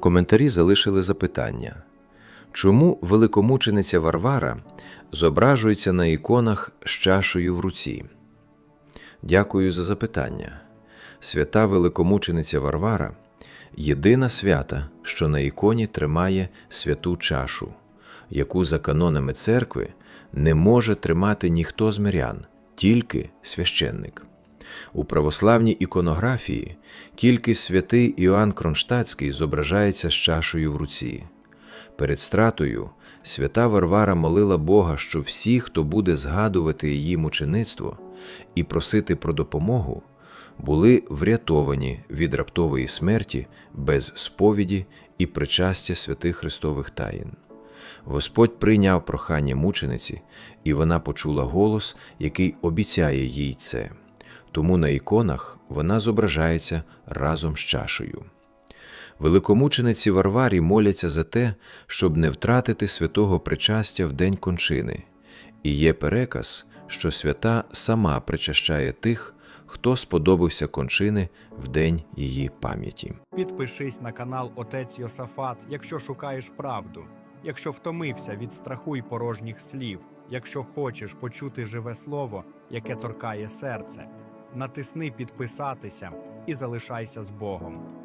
Коментарі залишили запитання. Чому великомучениця Варвара зображується на іконах з чашею в руці? Дякую за запитання. Свята великомучениця Варвара єдина свята, що на іконі тримає святу чашу, яку за канонами церкви не може тримати ніхто з мирян, тільки священник. У православній іконографії тільки святий Іоанн Кронштадтський зображається з чашею в руці. Перед стратою свята Варвара молила Бога, що всі, хто буде згадувати її мучеництво і просити про допомогу, були врятовані від раптової смерті без сповіді і причастя святих Христових таїн. Господь прийняв прохання мучениці, і вона почула голос, який обіцяє їй це. Тому на іконах вона зображається разом з чашею. Великомучениці Варварі моляться за те, щоб не втратити святого причастя в день кончини, і є переказ, що свята сама причащає тих, хто сподобався кончини в день її пам'яті. Підпишись на канал Отець Йосафат, якщо шукаєш правду, якщо втомився від страху й порожніх слів, якщо хочеш почути живе слово, яке торкає серце. Натисни підписатися і залишайся з Богом.